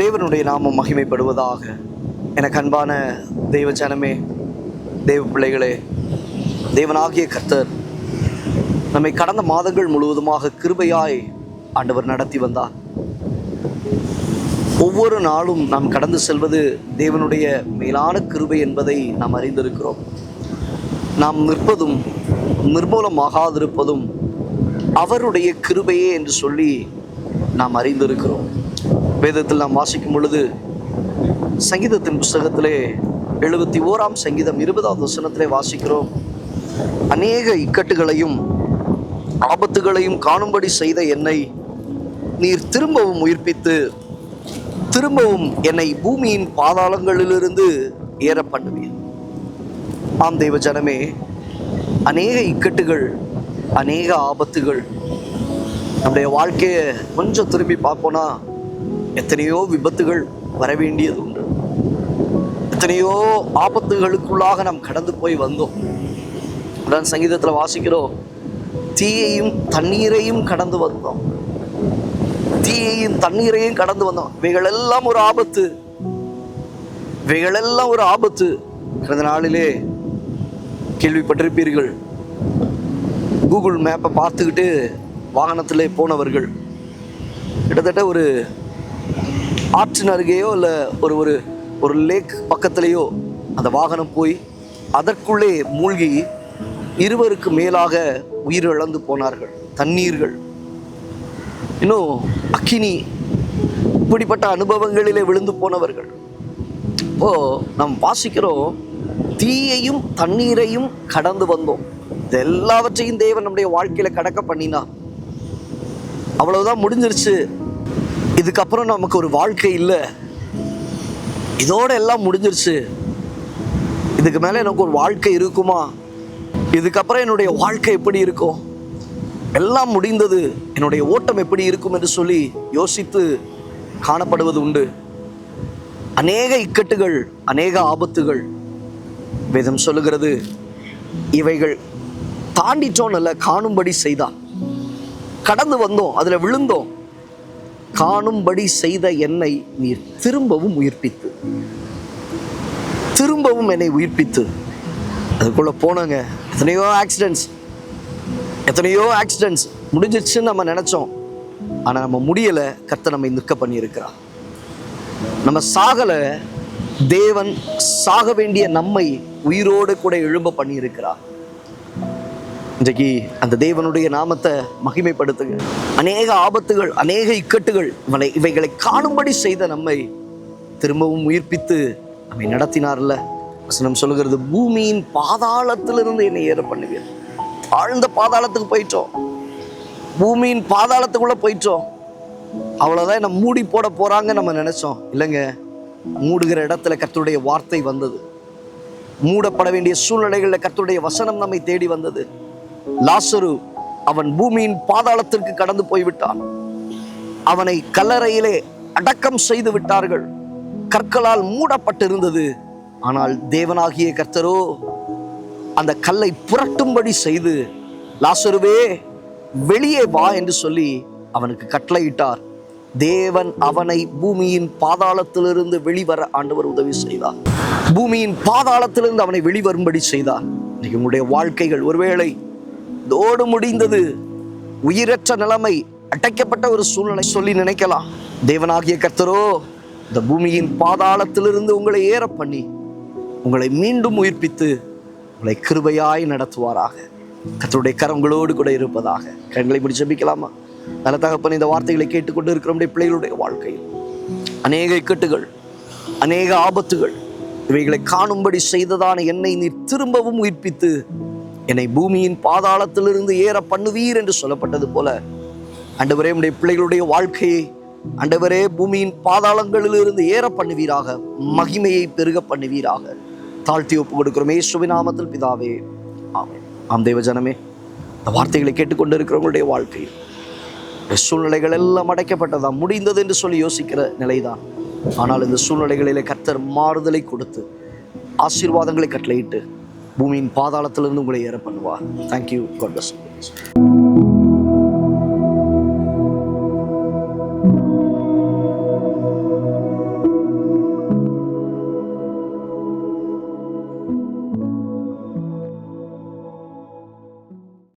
தேவனுடைய நாமம் மகிமைப்படுவதாக. எனக்கு அன்பான தெய்வ ஜனமே தெய்வ பிள்ளைகளே தேவனாகிய கர்த்தர் நம்மை கடந்த மாதங்கள் முழுவதுமாக கிருபையாய் ஆண்டவர் நடத்தி வந்தார். ஒவ்வொரு நாளும் நாம் கடந்து செல்வது தேவனுடைய மேலான கிருபை என்பதை நாம் அறிந்திருக்கிறோம். நாம் நிற்பதும் நிர்மூலமாகாதிருப்பதும் அவருடைய கிருபையே என்று சொல்லி நாம் அறிந்திருக்கிறோம். வேதத்தில் நாம் வாசிக்கும் பொழுது சங்கீதத்தின் புஸ்தகத்திலே எழுபத்தி ஓராம் சங்கீதம் இருபதாவது வசனத்திலே வாசிக்கிறோம். அநேக இக்கட்டுகளையும் ஆபத்துகளையும் காணும்படி செய்த என்னை நீர் திரும்பவும் உயிர்ப்பித்து திரும்பவும் என்னை பூமியின் பாதாளங்களிலிருந்து ஏற பண்ணுவீர் ஆம் தெய்வ ஜனமே அநேக இக்கட்டுகள் அநேக ஆபத்துகள் நம்முடைய வாழ்க்கையை கொஞ்சம் திரும்பி பார்ப்போனா எத்தனையோ விபத்துகள் வர வேண்டியது உண்டு எத்தனையோ ஆபத்துகளுக்குள்ளாக நாம் கடந்து போய் வந்தோம். அதான் சங்கீதத்தில் வாசிக்கிறோம் தீயையும் தண்ணீரையும் கடந்து வந்தோம். தீயையும் தண்ணீரையும் கடந்து வந்தோம். இவைகளெல்லாம் ஒரு ஆபத்து. இவைகளெல்லாம் ஒரு ஆபத்து. கடந்த நாளிலே கேள்விப்பட்டிருப்பீர்கள். கூகுள் மேப்பை பார்த்துக்கிட்டு வாகனத்திலே போனவர்கள். கிட்டத்தட்ட ஒரு ஆற்றின் அருகேயோ இல்லை ஒரு ஒரு ஒரு லேக் பக்கத்திலேயோ அந்த வாகனம் போய் அதற்குள்ளே மூழ்கி இருவருக்கு மேலாக உயிரிழந்து போனார்கள். தண்ணீர்கள். இன்னும் அக்கினி இப்படிப்பட்ட அனுபவங்களிலே விழுந்து போனவர்கள். இப்போ நாம் வாசிக்கிறோம் தீயையும் தண்ணீரையும் கடந்து வந்தோம். இது எல்லாவற்றையும் தேவன் நம்முடைய வாழ்க்கையில கடக்க பண்ணினா அவ்வளவுதான் முடிஞ்சிருச்சு. இதுக்கப்புறம் நமக்கு ஒரு வாழ்க்கை இல்லை. இதோட எல்லாம் முடிஞ்சிருச்சு. இதுக்கு மேலே எனக்கு ஒரு வாழ்க்கை இருக்குமா? இதுக்கப்புறம் என்னுடைய வாழ்க்கை எப்படி இருக்கும்? எல்லாம் முடிந்தது என்னுடைய ஓட்டம் எப்படி இருக்கும் என்று சொல்லி யோசித்து காணப்படுவது உண்டு. அநேக இக்கட்டுகள் அநேக ஆபத்துகள் வேதம் சொல்லுகிறது. இவைகள் தாண்டிட்டோம் நல்ல காணும்படி செய்தான் கடந்து வந்தோம் அதில் விழுந்தோம். காணும்படி செய்த என்னை நீர் திரும்பவும் உயிர்ப்பித்து. திரும்பவும் என்னை உயிர்ப்பித்து. அதுக்குள்ள போனோங்க. எத்தனையோ ஆக்சிடென்ட்ஸ் எத்தனையோ ஆக்சிடென்ட்ஸ் முடிஞ்சிச்சுன்னு நம்ம நினைச்சோம். ஆனா நம்ம முடியல. கர்த்தர் நம்மை நிற்க பண்ணியிருக்கிறார். நம்ம சாகல. தேவன் சாக வேண்டிய நம்மை உயிரோடு கூட எழும்ப பண்ணியிருக்கிறார். இன்றைக்கு அந்த தேவனுடைய நாமத்தை மகிமைப்படுத்துங்க அநேக ஆபத்துகள் அநேக இக்கட்டுகள் இவனை இவைகளை காணும்படி செய்த நம்மை திரும்பவும் உயிர்ப்பித்து நம்மை நடத்தினார்ல. வசனம் சொல்லுகிறது பூமியின் பாதாளத்திலிருந்து என்னை ஏற பண்ணுவீர். ஆழ்ந்த பாதாளத்துக்கு போயிட்டோம். பூமியின் பாதாளத்துக்குள்ளே போயிட்டோம். அவ்வளோதான் என்னை மூடி போட போகிறாங்க நம்ம நினச்சோம். இல்லைங்க மூடுகிற இடத்துல கத்தருடைய வார்த்தை வந்தது. மூடப்பட வேண்டிய சூழ்நிலைகளில் கத்தருடைய வசனம் நம்மை தேடி வந்தது. லாசரு அவன் பூமியின் பாதாளத்திற்கு கடந்து போய்விட்டான். அவனை கல்லறையிலே அடக்கம் செய்து விட்டார்கள். கற்களால் மூடப்பட்டிருந்தது. ஆனால் தேவனாகிய கர்த்தரோ அந்த கல்லை புரட்டும்படி செய்து லாசருவே வெளியே வா என்று சொல்லி அவனுக்கு கட்டளையிட்டார். தேவன் அவனை பூமியின் பாதாளத்திலிருந்து வெளிவர ஆண்டவர் உதவி செய்தார். பூமியின் பாதாளத்திலிருந்து அவனை வெளிவரும்படி செய்தார். இன்னைக்கு உங்களுடைய வாழ்க்கைகள் ஒருவேளை இதோடு முடிந்தது. உயிரற்ற நிலைமை அடைக்கப்பட்ட ஒரு சூழ்நிலை சொல்லி நினைக்கலாம். தேவனாகிய கர்த்தரோ இந்த பூமியின் பாதாளத்திலிருந்து உங்களை ஏற பண்ணி உங்களை மீண்டும் உயிர்ப்பித்து உங்களை கிருபையாய் நடத்துவாராக. கத்தருடைய கரங்களோடு கூட இருப்பதாக. கண்களை முடிச்சு ஜபிக்கலாமா? நல்ல தகப்பன் இந்த வார்த்தைகளை கேட்டுக்கொண்டு இருக்கிற நம்முடைய பிள்ளைகளுடைய வாழ்க்கையில். அநேக இக்கட்டுகள் அநேக ஆபத்துகள் இவைகளை காணும்படி செய்ததான என்னை நீர் திரும்பவும் உயிர்ப்பித்து என்னை பூமியின் பாதாளத்திலிருந்து ஏற பண்ணுவீர் என்று சொல்லப்பட்டது போல அண்டவரே உடைய பிள்ளைகளுடைய வாழ்க்கையை அண்டவரே பூமியின் பாதாளங்களிலிருந்து ஏற பண்ணுவீராக மகிமையை பெருக பண்ணுவீராக. தாழ்த்தி ஒப்பு கொடுக்கிறோமே. சுவிநாமத்தில் நாமத்தில் பிதாவே ஆம் தேவஜனமே இந்த வார்த்தைகளை கேட்டுக்கொண்டு இருக்கிறவங்களுடைய வாழ்க்கையில் இந்த சூழ்நிலைகள் எல்லாம் அடைக்கப்பட்டதா? முடிந்தது என்று சொல்லி யோசிக்கிற நிலைதான். ஆனால் இந்த சூழ்நிலைகளிலே கர்த்தர் மாறுதலை கொடுத்து ஆசீர்வாதங்களை கட்டளையிட்டு பூமியின் பாதாளத்திலிருந்து உங்களை ஏற பண்ணுவார். Thank you God plus